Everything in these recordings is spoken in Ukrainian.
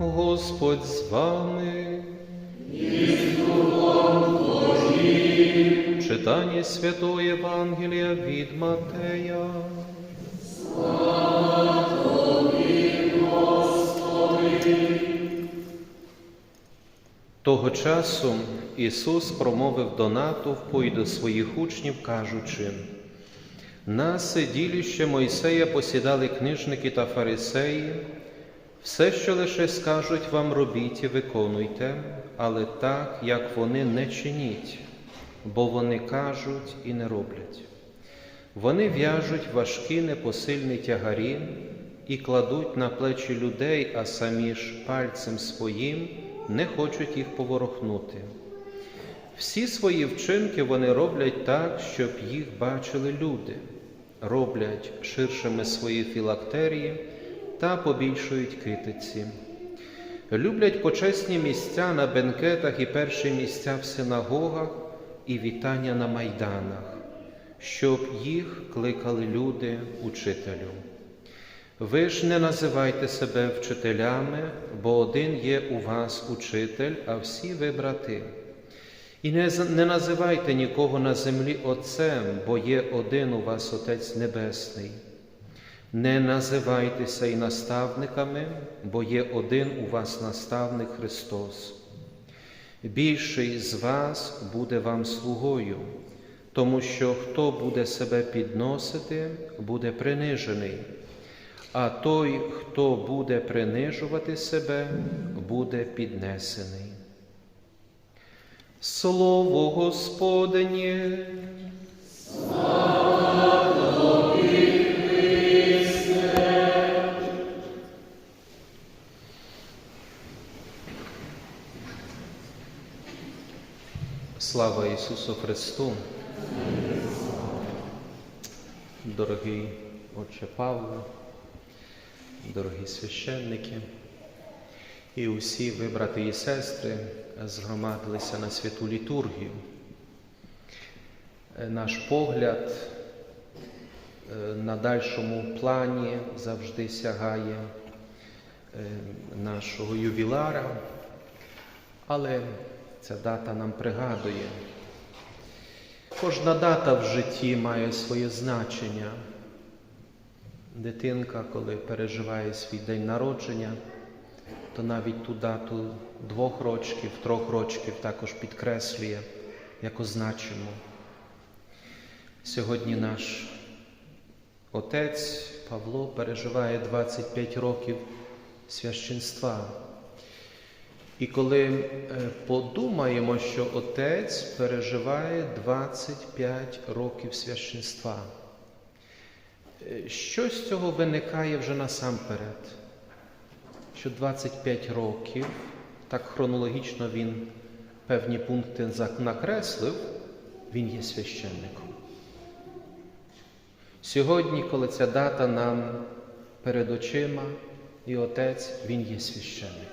Господь з вами. Читання Святого Євангелія від Матея. Того часу Ісус промовив до натовпу і до своїх учнів, кажучи, на сиділіще Мойсея посідали книжники та фарисеї, все, що лише скажуть вам, робіть і виконуйте, але так, як вони не чиніть, бо вони кажуть і не роблять. Вони в'яжуть важкі непосильні тягарі і кладуть на плечі людей, а самі ж пальцем своїм не хочуть їх поворохнути. Всі свої вчинки вони роблять так, щоб їх бачили люди, роблять ширшими свої філактерії та побільшують китиці. Люблять почесні місця на бенкетах і перші місця в синагогах і вітання на майданах, щоб їх кликали люди учителю. Ви ж не називайте себе вчителями, бо один є у вас учитель, а всі ви брати. І не, не називайте нікого на землі Отцем, бо є один у вас Отець Небесний. Не називайтеся і наставниками, бо є один у вас наставник Христос. Більший з вас буде вам слугою, тому що хто буде себе підносити, буде принижений, а той, хто буде принижувати себе, буде піднесений. Слово Господнє. Слава Ісусу Христу! Дорогий Отче Павло, дорогі священники і усі ви, брати і сестри, згромадилися на святу літургію. Наш погляд е, на дальшому плані завжди сягає е, нашого ювілара, але ця дата нам пригадує. Кожна дата в житті має своє значення. Дитинка, коли переживає свій день народження, то навіть ту дату двох рочків, трьох рочків також підкреслює, як означимо. Сьогодні наш отець Павло переживає 25 років священства. І коли е, подумаємо, що Отець переживає 25 років священства, е, що з цього виникає вже насамперед? Що 25 років, так хронологічно він певні пункти накреслив, він є священником. Сьогодні, коли ця дата нам перед очима, і Отець, він є священником.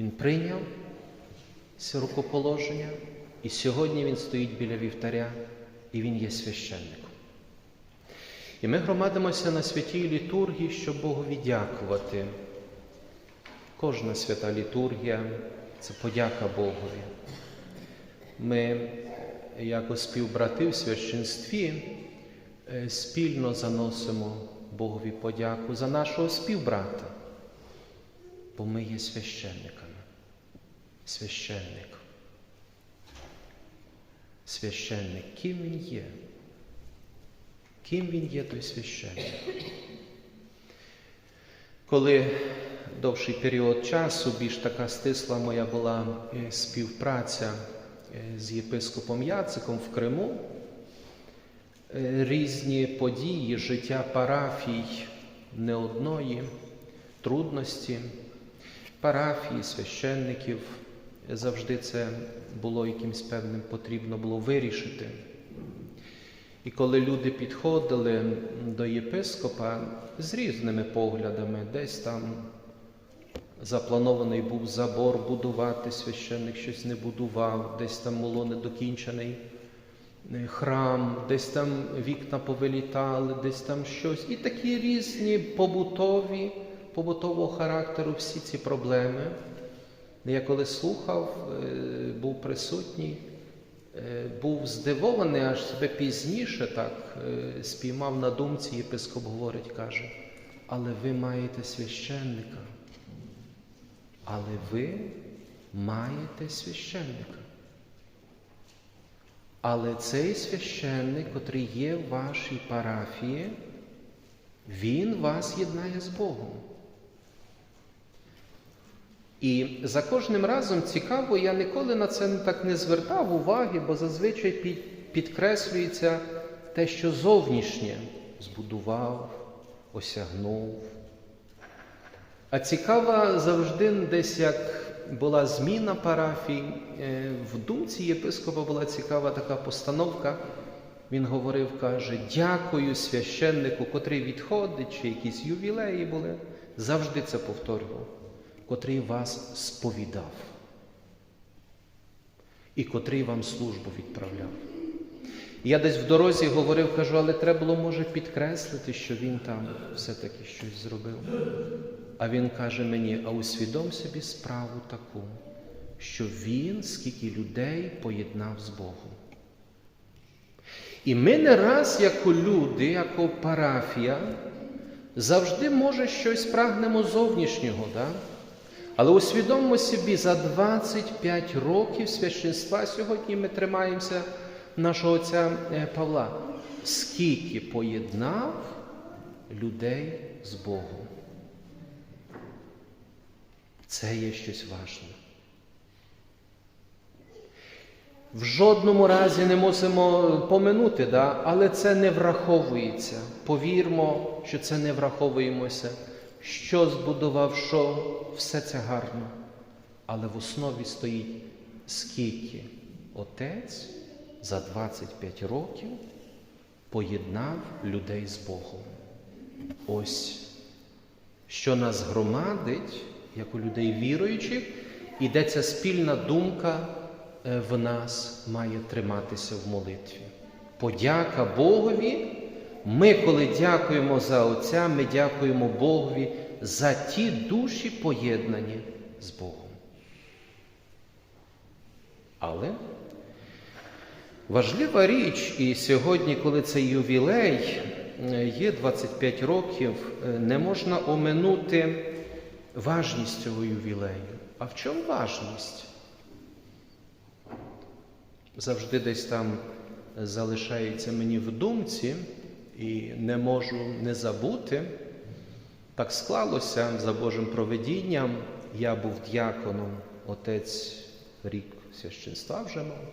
Він прийняв це рукоположення, і сьогодні він стоїть біля вівтаря, і він є священником. І ми громадимося на святій літургії, щоб Богові дякувати. Кожна свята літургія це подяка Богові. Ми, як співбрати в священстві, е, спільно заносимо Богові подяку за нашого співбрата бо ми є священниками. Священник. Священник, ким він є? Ким він є той священник? Коли довший період часу, більш така стисла моя була е, співпраця е, з єпископом Яциком в Криму, е, різні події життя парафій не одної, трудності парафії, священників. Завжди це було якимось певним потрібно було вирішити. І коли люди підходили до єпископа з різними поглядами, десь там запланований був забор будувати, священник щось не будував, десь там було недокінчений храм, десь там вікна повилітали, десь там щось. І такі різні побутові побутового характеру всі ці проблеми. Я коли слухав, е, був присутній, е, був здивований, аж себе пізніше так е, спіймав на думці, єпископ говорить, каже, але ви маєте священника. Але ви маєте священника. Але цей священник, котрий є в вашій парафії, він вас єднає з Богом. І за кожним разом цікаво, я ніколи на це так не звертав уваги, бо зазвичай підкреслюється те, що зовнішнє збудував, осягнув. А цікава завжди десь як була зміна парафій, е, в думці єпископа була цікава така постановка. Він говорив, каже, дякую священнику, котрий відходить, чи якісь ювілеї були. Завжди це повторював, котрий вас сповідав і котрий вам службу відправляв. Я десь в дорозі говорив, кажу, але треба було, може, підкреслити, що він там все-таки щось зробив. А він каже мені: а усвідом собі справу таку, що він скільки людей поєднав з Богом. І ми не раз, як люди, як парафія, завжди, може, щось прагнемо зовнішнього. Да? Але усвідомимо собі, за 25 років священства сьогодні ми тримаємося нашого отця е, Павла, скільки поєднав людей з Богом. Це є щось важне. В жодному разі не мусимо поминути, да? але це не враховується. Повірмо, що це не враховуємося. Що збудував, що все це гарно. Але в основі стоїть скільки отець за 25 років поєднав людей з Богом. Ось, що нас громадить, як у людей віруючих, і де ця спільна думка е, в нас має триматися в молитві. Подяка Богові. Ми, коли дякуємо за Отця, ми дякуємо Богові за ті душі поєднані з Богом. Але важлива річ, і сьогодні, коли цей ювілей є 25 років, не можна оминути важність цього ювілею. А в чому важність? Завжди десь там залишається мені в думці, і не можу не забути. Так склалося за Божим проведінням. Я був діаконом, отець рік священства вже мав.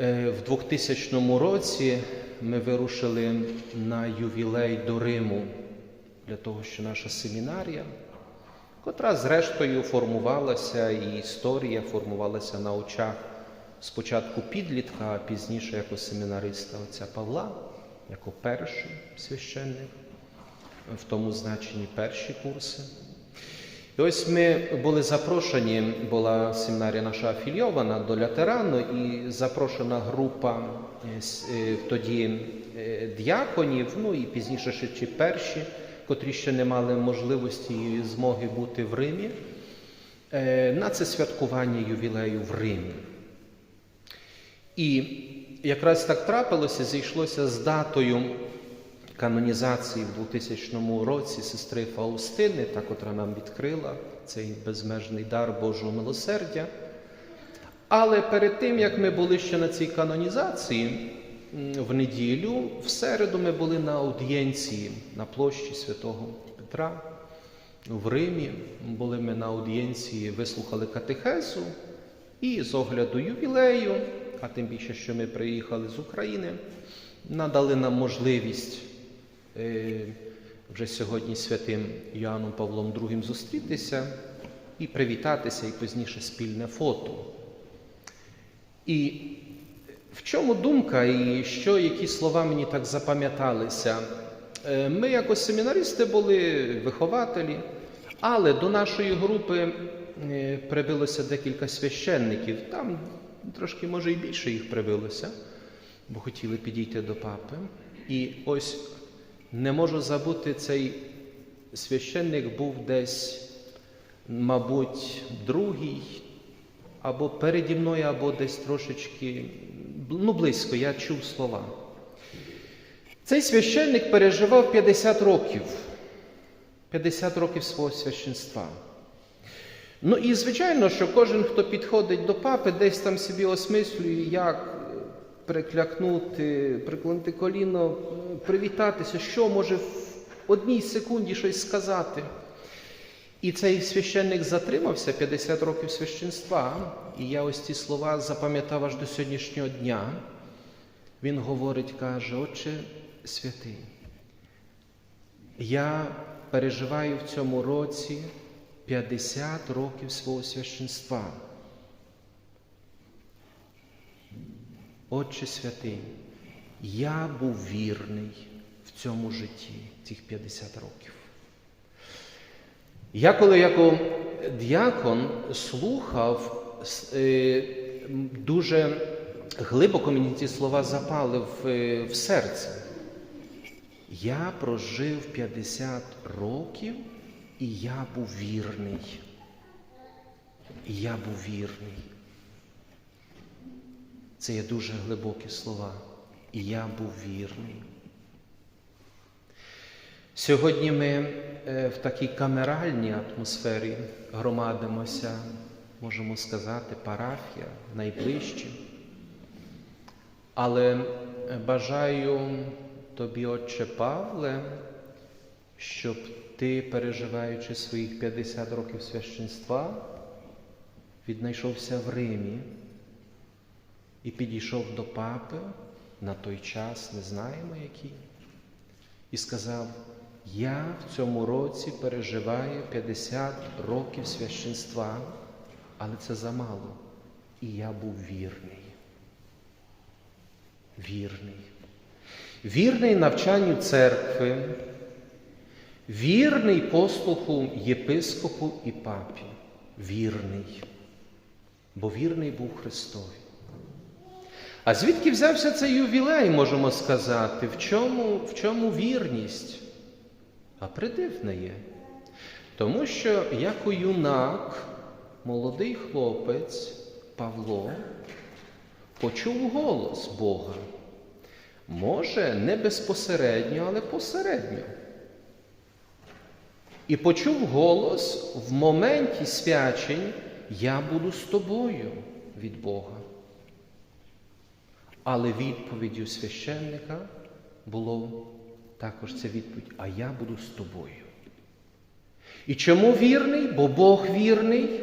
Е, В 2000 році ми вирушили на ювілей до Риму для того, що наша семінарія, котра зрештою формувалася, і історія формувалася на очах спочатку підлітка, а пізніше як у семінариста отця Павла, як перший священник, в тому значенні перші курси. І ось ми були запрошені, була семінарія наша афільована до Лятерану, і запрошена група е, тоді е, діаконів, ну і пізніше ще чи перші, котрі ще не мали можливості і змоги бути в Римі, е, на це святкування ювілею в Римі. І якраз так трапилося, зійшлося з датою канонізації в 2000 році сестри Фаустини, та котра нам відкрила цей безмежний дар Божого милосердя. Але перед тим, як ми були ще на цій канонізації, в неділю, в середу ми були на аудієнції на площі святого Петра в Римі. Були ми на аудієнції, вислухали катехезу і з огляду ювілею, а тим більше, що ми приїхали з України, надали нам можливість е, вже сьогодні святим Іоанном Павлом II зустрітися і привітатися, і пізніше спільне фото. І в чому думка, і що, які слова мені так запам'яталися? Е, Ми, як семінаристи, були вихователі, але до нашої групи е, прибилося декілька священників. Там трошки, може, і більше їх прибилося, бо хотіли підійти до папи. І ось не можу забути цей священник був десь, мабуть, другий, або переді мною, або десь трошечки, ну, близько, я чув слова. Цей священник переживав 50 років, 50 років свого священства. Ну і звичайно, що кожен, хто підходить до папи, десь там собі осмислює, як приклякнути, приклонити коліно, привітатися, що може в одній секунді щось сказати. І цей священник затримався 50 років священства, і я ось ці слова запам'ятав аж до сьогоднішнього дня. Він говорить, каже, Отче святий, я переживаю в цьому році 50 років свого священства. Отче святий, я був вірний в цьому житті цих 50 років. Я коли як діакон слухав, е, дуже глибоко мені ці слова запали в, е, в серце. Я прожив 50 років, і я був вірний. І я був вірний. Це є дуже глибокі слова. І я був вірний. Сьогодні ми е, в такій камеральній атмосфері громадимося, можемо сказати, парафія найближче. Але е, бажаю тобі, Отче Павле, щоб ти, переживаючи своїх 50 років священства, віднайшовся в Римі і підійшов до папи на той час, не знаємо який, і сказав, я в цьому році переживаю 50 років священства, але це замало. І я був вірний. Вірний. Вірний навчанню церкви, вірний послуху єпископу і папі. Вірний. Бо вірний був Христові. А звідки взявся цей ювілей, можемо сказати? В чому, в чому вірність? А придивне є. Тому що як у юнак, молодий хлопець Павло почув голос Бога. Може, не безпосередньо, але посередньо. І почув голос в моменті свячень Я буду з тобою від Бога. Але відповіддю священника було також ця відповідь, а я буду з тобою. І чому вірний? Бо Бог вірний.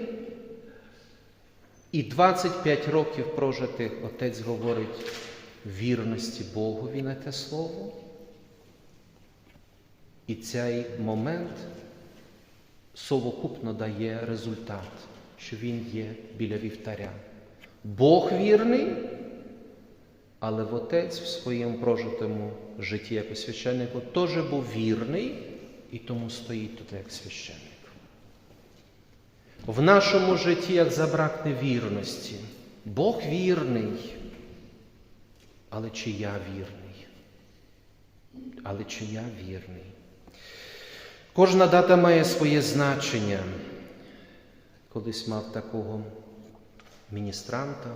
І 25 років прожитих отець говорить вірності Богові на те слово. І цей момент совокупно дає результат, що він є біля вівтаря. Бог вірний, але в отець в своєму прожитому житті як священнику теж був вірний і тому стоїть тут як священник. В нашому житті, як забракне вірності, Бог вірний, але чи я вірний? Але чи я вірний? Кожна дата має своє значення. Колись мав такого міністранта,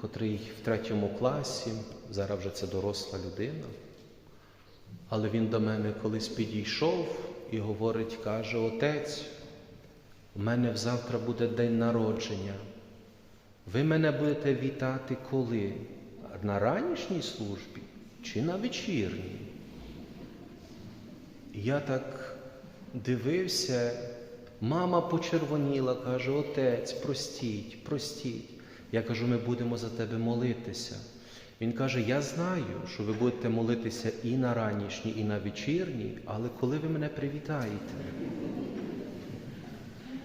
котрий в третьому класі, зараз вже це доросла людина. Але він до мене колись підійшов і говорить, каже, отець, у мене завтра буде день народження. Ви мене будете вітати коли? На ранішній службі чи на вечірній? Я так дивився, мама почервоніла, каже, отець, простіть, простіть. Я кажу, ми будемо за тебе молитися. Він каже, я знаю, що ви будете молитися і на ранішній, і на вечірній, але коли ви мене привітаєте?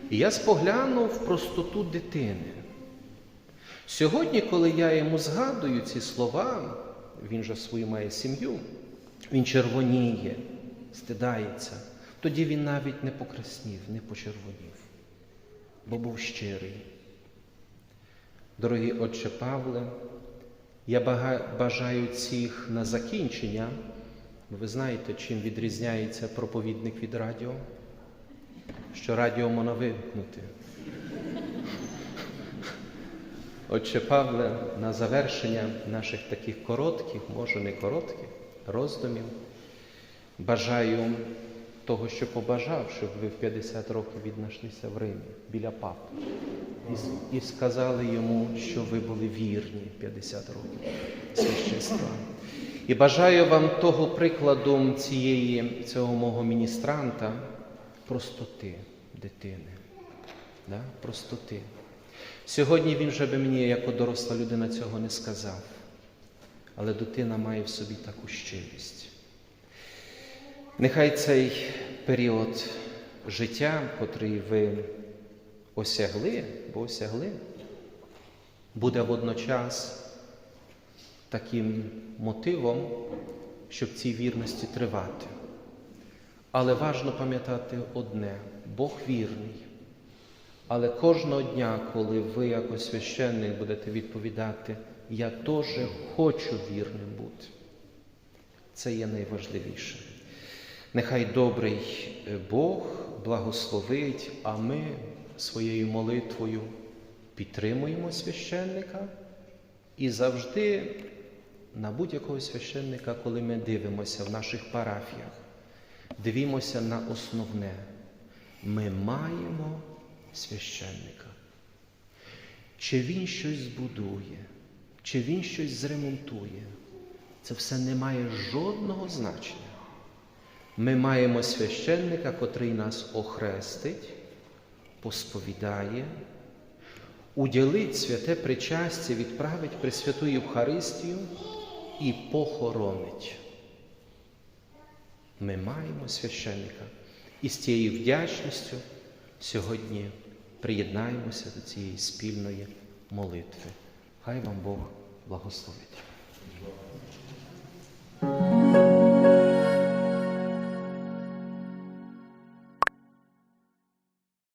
І я споглянув в простоту дитини. Сьогодні, коли я йому згадую ці слова, він же свою має сім'ю, він червоніє, стидається, тоді він навіть не покраснів, не почервонів, бо був щирий. Дорогі Отче Павле, я бажаю цих на закінчення Ви знаєте, чим відрізняється проповідник від радіо? Що радіо можна вимкнути. Отче Павле, на завершення наших таких коротких, може не коротких, роздумів, бажаю того, що побажав, щоб ви в 50 років віднайшлися в Римі біля папи. І, сказали йому, що ви були вірні 50 років священства. І бажаю вам того прикладу цієї, цього мого міністранта, простоти дитини. Да? Простоти. Сьогодні він вже би мені, як доросла людина, цього не сказав. Але дитина має в собі таку щирість. Нехай цей період життя, котрий ви осягли, бо осягли, буде водночас таким мотивом, щоб цій вірності тривати. Але важно пам'ятати одне: Бог вірний. Але кожного дня, коли ви, як священник, будете відповідати, я теж хочу вірним бути. Це є найважливіше. Нехай добрий е, Бог благословить, а ми своєю молитвою підтримуємо священника і завжди на будь-якого священника, коли ми дивимося в наших парафіях, дивімося на основне. Ми маємо священника. Чи він щось збудує, чи він щось зремонтує, це все не має жодного значення. Ми маємо священника, котрий нас охрестить, посповідає, уділить святе причастя, відправить Пресвяту Євхаристію і похоронить. Ми маємо священника. І з цією вдячністю сьогодні приєднаємося до цієї спільної молитви. Хай вам Бог благословить.